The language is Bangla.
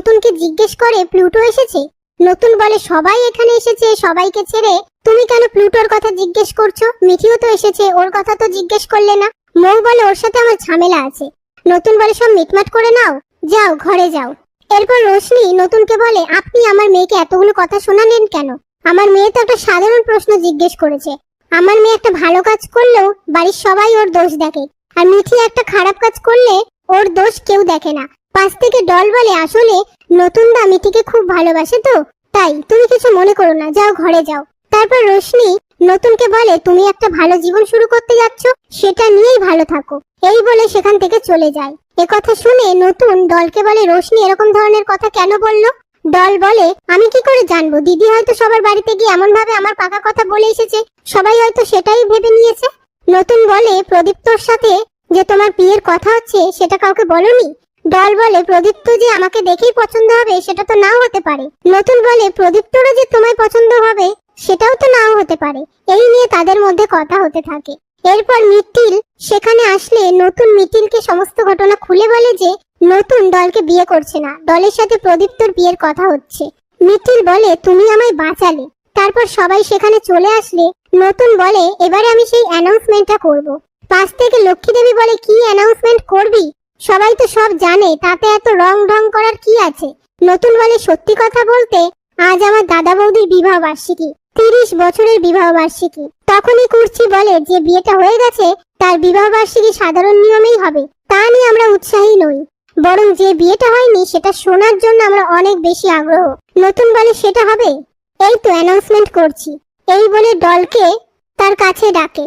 নতুনকে জিজ্ঞেস করে, প্লুটো এসেছে? নতুন বলে সবাই এখানে এসেছে, সবাইকে ছেড়ে। তুমি কেন প্লুটোর কথা জিজ্ঞেস করছ? মিঠিও তো এসেছে, ওর কথা তো জিজ্ঞেস করলে না। মৌ বলে, ওর সাথে আমার ঝামেলা আছে। নতুন বলে সব মিটমাট করে নাও। যাও, ঘরে যাও। এরপর রোশনি নতুনকে বলে, আপনি আমার মেয়েকে এতগুলো কথা শোনালেন কেন? আমার মেয়ে তো একটা সাধারণ প্রশ্ন জিজ্ঞেস করেছে। আমার মেয়ে একটা ভালো কাজ করলেও বাড়ির সবাই ওর দোষ দেখে। আর মিঠি একটা খারাপ কাজ করলে ওর দোষ কেউ দেখে না। পাশ থেকে ডল বলে আসলে নতুন দা মিঠিকে খুব ভালোবাসে তো। তাই তুমি কিছু মনে করো না, যাও ঘরে যাও। তারপর রোশনি নতুনকে বলে, তুমি একটা ভালো জীবন শুরু করতে যাচ্ছ, সেটা নিয়েই ভালো থাকো। এই বলে সেখান থেকে চলে যায়। কথা শুনে নতুন দলকে বলে রোশনি এরকম ধরনের কথা কেন বলল? দল বলে, আমি কি করে জানব? দিদি হয়তো সবার বাড়িতে গিয়ে এমন ভাবে আমার পাকা কথা বলে এসেছে। সবাই হয়তো সেটাই ভেবে নিয়েছে। নতুন বলে প্রদীপ্তর সাথে যে তোমার বিয়ের কথা হচ্ছে, সেটা কাউকে বলনি? দল বলে প্রদীপ্ত যে আমাকে দেখেই পছন্দ হবে, সেটা তো নাও হতে পারে। নতুন বলে প্রদীপ্তরও যে তোমায় পছন্দ হবে, সেটাও তো নাও হতে পারে। এই নিয়ে তাদের মধ্যে কথা হতে থাকে। এরপর মিটিল সেখানে আসলে নতুন মিটিলকে সমস্ত ঘটনা খুলে বলে যে নতুন দলকে বিয়ে করছে না। দলের সাথে প্রদীপ্তর বিয়ের কথা হচ্ছে। মিটিল বলে, তুমি আমায় বাঁচালে। তারপর সবাই সেখানে চলে আসলে নতুন বলে, এবারে আমি সেই অ্যানাউন্সমেন্টটা করব। পাশ থেকে লক্ষ্মী দেবী বলে, কি অ্যানাউন্সমেন্ট করবি? সবাই তো সব জানে, তাতে এত রং ঢং করার কি আছে? নতুন বলে সত্যি কথা বলতে, আজ আমার দাদা বৌদির বিবাহ বার্ষিকী, তিরিশ বছরের বিবাহ বার্ষিকী। তখনই কুর্চি বলে যে বিয়েটা হয়ে গেছে, তার বিবাহ বার্ষিকী সাধারণ নিয়মেই হবে, তা নিয়ে আমরা উৎসাহী নই। বরং যে বিয়েটা হয়নি, সেটা শোনার জন্য আমরা অনেক বেশি আগ্রহ। নতুন বলে সেটা হবে? এই তো অ্যানাউন্সমেন্ট করছি। এই বলে দলকে তার কাছে ডাকে।